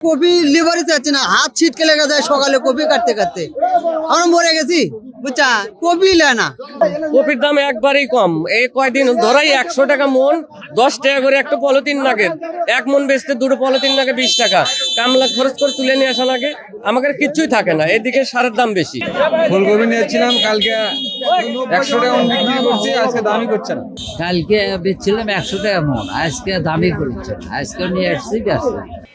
Copy লিভারে চাচ্ছে না, হাত ছিটকে লেগে যায় সকালে কপি কাটতে কাটতে। আমরা মরে গেছি। বুঝছা কপি না। কপির দাম একবারেই কম। এই কয়দিন ধরাই একশো টাকা মন দশ টাকা করে একটা পলিথিন লাগে। এক মন বেচতে দুটো পলিথিন লাগে বিশ টাকা। কামলা খরচ করে তুলে নিয়ে আসা লাগে। আমাদের কিচ্ছুই থাকে না। এদিকে সারের দাম বেশি। ফুলকপি নিয়েছিলাম কালকে একশো টাকা মন বিক্রি করছি আজকে দামই করছে না। কালকে বেচছিলাম একশো টাকা মন আজকে দামি করেছে আজকে নিয়ে আসছি ব্যস্ত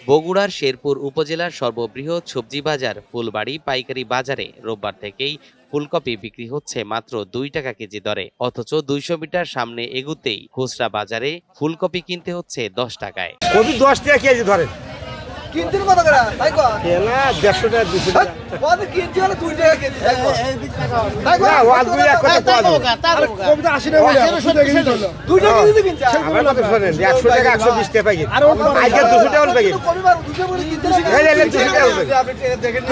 বগুড়ার শেরপুর উপজেলার সর্ববৃহৎ সবজি বাজার ফুলবাড়ি পাইকারি বাজারে রোববার থেকেই ফুলকপি বিক্রি হচ্ছে মাত্র দুই টাকা কেজি দরে। অথচ দুইশো মিটার সামনে এগুতেই খুচরা বাজারে ফুলকপি কিনতে হচ্ছে দশ টাকায়। দশ টাকা কেজি ধরেন। কিনতে কত করে তাই কো কেনা দেড়শো টাকা দুশো টাকা। কত কিনতে হলে দুই টাকা কেজি তাই কো না, ও আর দুই এক কথা পাওয়া যাবে। কবিতা আশি টাকা বলে সত্তর টাকা কেজি চলল দুই টাকা কেজি। কিনছে। আমার কথা শোনেন একশো টাকা একশো বিশ টাকা প্যাকেট আজকে দুশো টাকা প্যাকেট। পরিবার দুশো করে কিনতে এই যে এলেন দুশো টাকা প্যাকেট।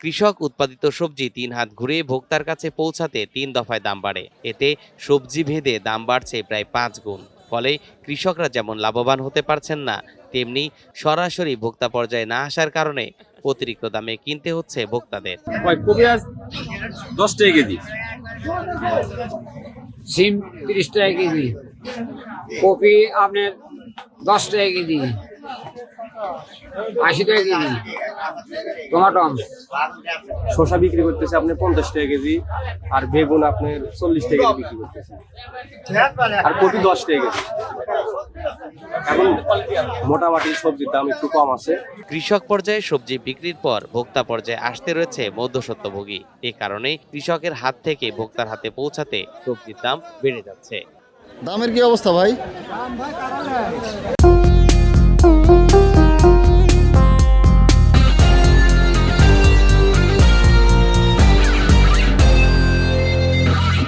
কৃষক উৎপাদিত সবজি তিন হাত ঘুরে ভোক্তার কাছে পৌঁছাতে তিন দফায় দাম বাড়ে। এতে সবজি ভেদে দাম বাড়ছে প্রায় পাঁচ গুণ। ফলে কৃষকরা যেমন লাভবান হতে পারছেন না তেমনি সরাসরি ভোক্তা পর্যায়ে না আসার কারণে অতিরিক্ত দামে কিনতে হচ্ছে ভোক্তাদের। কপি দশ টাকা কেজি। সিম তিরিশ টাকা কেজি। কপি আপনার দশ টাকা কেজি। আশি টাকা কেজি। টমাটো শসা বিক্রি করতেছে আপনি পঞ্চাশ টাকা কেজি আর বেগুন আপনার চল্লিশ টাকা কেজি বিক্রি করতেছে। আর কপি দশ টাকা কেজি। এখন মোটামুটি সবজির দাম একটু কম আছে। কৃষক পর্যায়ে সবজি বিক্রির পর ভোক্তা পর্যায়ে আসতে রয়েছে মধ্যস্বত্বভোগী। এ কারণে কৃষকের হাত থেকে ভোক্তার হাতে পৌঁছাতে সবজির দাম বেড়ে যাচ্ছে। দামের কি অবস্থা ভাই?